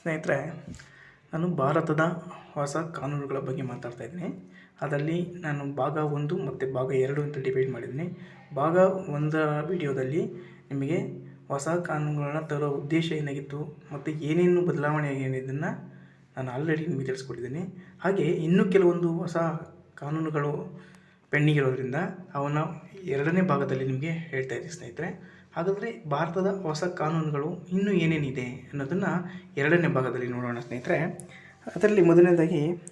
ಸ್ನೇಹಿತರೆ, ನಾನು ಭಾರತದ ಹೊಸ ಕಾನೂನುಗಳ ಬಗ್ಗೆ ಮಾತಾಡ್ತಾ ಇದ್ದೀನಿ. ಅದರಲ್ಲಿ ನಾನು ಭಾಗ ಒಂದು ಮತ್ತು ಭಾಗ ಎರಡು ಅಂತ ಡಿವೈಡ್ ಮಾಡಿದ್ದೀನಿ. ಭಾಗ ಒಂದರ ವಿಡಿಯೋದಲ್ಲಿ ನಿಮಗೆ ಹೊಸ ಕಾನೂನುಗಳನ್ನ ತರೋ ಉದ್ದೇಶ ಏನಾಗಿತ್ತು ಮತ್ತು ಏನೇನು ಬದಲಾವಣೆ ಏನಿದನ್ನು ನಾನು ಆಲ್ರೆಡಿ ನಿಮಗೆ ತಿಳಿಸ್ಕೊಟ್ಟಿದ್ದೀನಿ. ಹಾಗೆ ಇನ್ನೂ ಕೆಲವೊಂದು ಹೊಸ ಕಾನೂನುಗಳು ಪೆಂಡಿಂಗ್ ಇರೋದ್ರಿಂದ ಅವನ್ನ ಎರಡನೇ ಭಾಗದಲ್ಲಿ ನಿಮಗೆ ಹೇಳ್ತಾ ಇದ್ದೀನಿ ಸ್ನೇಹಿತರೆ. ಹಾಗಾದರೆ ಭಾರತದ ಹೊಸ ಕಾನೂನುಗಳು ಇನ್ನೂ ಏನೇನಿದೆ ಅನ್ನೋದನ್ನು ಎರಡನೇ ಭಾಗದಲ್ಲಿ ನೋಡೋಣ ಸ್ನೇಹಿತರೆ. ಅದರಲ್ಲಿ ಮೊದಲನೇದಾಗಿ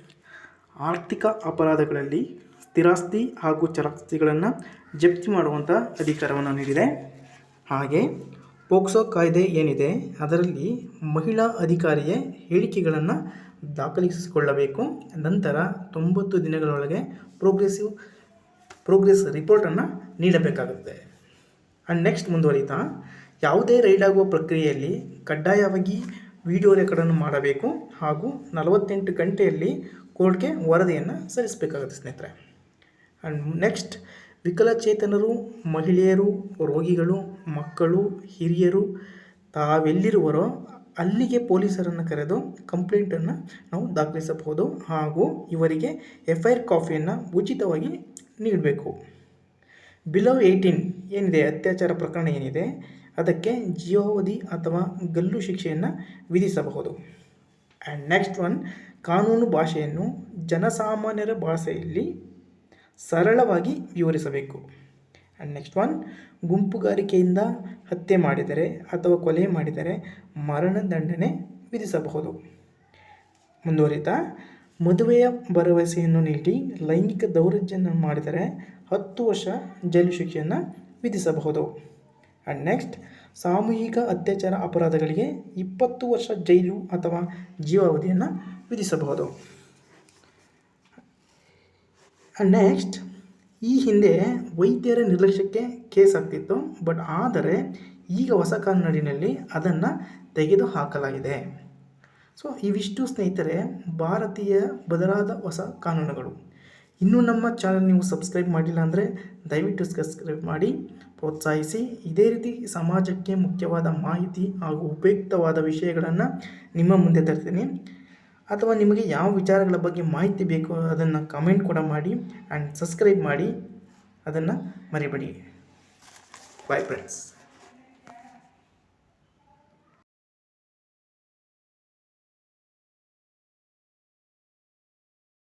ಆರ್ಥಿಕ ಅಪರಾಧಗಳಲ್ಲಿ ಸ್ಥಿರಾಸ್ತಿ ಹಾಗೂ ಚರಾಸ್ತಿಗಳನ್ನು ಜಪ್ತಿ ಮಾಡುವಂಥ ಅಧಿಕಾರವನ್ನು ನೀಡಿದೆ. ಹಾಗೆ ಪೋಕ್ಸೋ ಕಾಯ್ದೆ ಏನಿದೆ, ಅದರಲ್ಲಿ ಮಹಿಳಾ ಅಧಿಕಾರಿಯ ಹೇಳಿಕೆಗಳನ್ನು ದಾಖಲಿಸಿಕೊಳ್ಳಬೇಕು. ನಂತರ ತೊಂಬತ್ತು ದಿನಗಳೊಳಗೆ ಪ್ರೋಗ್ರೆಸಿವ್ ಪ್ರೋಗ್ರೆಸ್ ರಿಪೋರ್ಟನ್ನು ನೀಡಬೇಕಾಗುತ್ತೆ. ಆ್ಯಂಡ್ ನೆಕ್ಸ್ಟ್ ಮುಂದುವರಿತಾ, ಯಾವುದೇ ರೈಡ್ ಆಗುವ ಪ್ರಕ್ರಿಯೆಯಲ್ಲಿ ಕಡ್ಡಾಯವಾಗಿ ವಿಡಿಯೋ ರೆಕಾರ್ಡನ್ನು ಮಾಡಬೇಕು ಹಾಗೂ ನಲವತ್ತೆಂಟು ಗಂಟೆಯಲ್ಲಿ ಕೋರ್ಟ್ಗೆ ವರದಿಯನ್ನು ಸಲ್ಲಿಸಬೇಕಾಗುತ್ತೆ ಸ್ನೇಹಿತರೆ. ಆ್ಯಂಡ್ ನೆಕ್ಸ್ಟ್ ವಿಕಲಚೇತನರು, ಮಹಿಳೆಯರು, ರೋಗಿಗಳು, ಮಕ್ಕಳು, ಹಿರಿಯರು, ತಾವೆಲ್ಲಿರುವರೋ ಅಲ್ಲಿಗೆ ಪೊಲೀಸರನ್ನು ಕರೆದು ಕಂಪ್ಲೇಂಟನ್ನು ನಾವು ದಾಖಲಿಸಬಹುದು ಹಾಗೂ ಇವರಿಗೆ ಎಫ್ ಐ ಆರ್ ಕಾಫಿಯನ್ನು ಉಚಿತವಾಗಿ ನೀಡಬೇಕು. ಬಿಲೋ ಏಯ್ಟೀನ್ ಏನಿದೆ? ಅತ್ಯಾಚಾರ ಪ್ರಕರಣ ಏನಿದೆ? ಅದಕ್ಕೆ ಜೀವಾವಧಿ ಅಥವಾ ಗಲ್ಲು ಶಿಕ್ಷೆಯನ್ನು ವಿಧಿಸಬಹುದು. ಆ್ಯಂಡ್ ನೆಕ್ಸ್ಟ್ ಒನ್ ಕಾನೂನು ಭಾಷೆಯನ್ನು ಜನಸಾಮಾನ್ಯರ ಭಾಷೆಯಲ್ಲಿ ಸರಳವಾಗಿ ವಿವರಿಸಬೇಕು. ಆ್ಯಂಡ್ ನೆಕ್ಸ್ಟ್ ಒನ್ ಗುಂಪುಗಾರಿಕೆಯಿಂದ ಹತ್ಯೆ ಮಾಡಿದರೆ ಅಥವಾ ಕೊಲೆ ಮಾಡಿದರೆ ಮರಣದಂಡನೆ ವಿಧಿಸಬಹುದು. ಮುಂದುವರಿತಾ ಮದುವೆಯ ಭರವಸೆಯನ್ನು ನೀಡಿ ಲೈಂಗಿಕ ದೌರ್ಜನ್ಯ ಮಾಡಿದರೆ ಹತ್ತು ವರ್ಷ ಜೈಲು ಶಿಕ್ಷೆಯನ್ನು ವಿಧಿಸಬಹುದು. ಆ್ಯಂಡ್ ನೆಕ್ಸ್ಟ್ ಸಾಮೂಹಿಕ ಅತ್ಯಾಚಾರ ಅಪರಾಧಗಳಿಗೆ ಇಪ್ಪತ್ತು ವರ್ಷ ಜೈಲು ಅಥವಾ ಜೀವಾವಧಿಯನ್ನು ವಿಧಿಸಬಹುದು. ಆ್ಯಂಡ್ ನೆಕ್ಸ್ಟ್ ಈ ಹಿಂದೆ ವೈದ್ಯರ ನಿರ್ಲಕ್ಷ್ಯಕ್ಕೆ ಕೇಸ್ ಆಗ್ತಿತ್ತು ಬಟ್ ಆದರೆ ಈಗ ಹೊಸ ಕಾನೂನಿನಲ್ಲಿ ಅದನ್ನು ತೆಗೆದು ಹಾಕಲಾಗಿದೆ ಸೊ ಇವಿಷ್ಟು ಸ್ನೇಹಿತರೆ, ಭಾರತೀಯ ಬದಲಾದ ಹೊಸ ಕಾನೂನುಗಳು. ಇನ್ನೂ ನಮ್ಮ ಚಾನಲ್ ನೀವು ಸಬ್ಸ್ಕ್ರೈಬ್ ಮಾಡಿಲ್ಲ ಅಂದರೆ ದಯವಿಟ್ಟು ಸಬ್ಸ್ಕ್ರೈಬ್ ಮಾಡಿ, ಪ್ರೋತ್ಸಾಹಿಸಿ. ಇದೇ ರೀತಿ ಸಮಾಜಕ್ಕೆ ಮುಖ್ಯವಾದ ಮಾಹಿತಿ ಹಾಗೂ ಉಪಯುಕ್ತವಾದ ವಿಷಯಗಳನ್ನು ನಿಮ್ಮ ಮುಂದೆ ತರ್ತೀನಿ. ಅಥವಾ ನಿಮಗೆ ಯಾವ ವಿಚಾರಗಳ ಬಗ್ಗೆ ಮಾಹಿತಿ ಬೇಕು ಅದನ್ನು ಕಮೆಂಟ್ ಕೂಡ ಮಾಡಿ ಆ್ಯಂಡ್ ಸಬ್ಸ್ಕ್ರೈಬ್ ಮಾಡಿ, ಅದನ್ನು ಮರಿಬೇಡಿ. Bye friends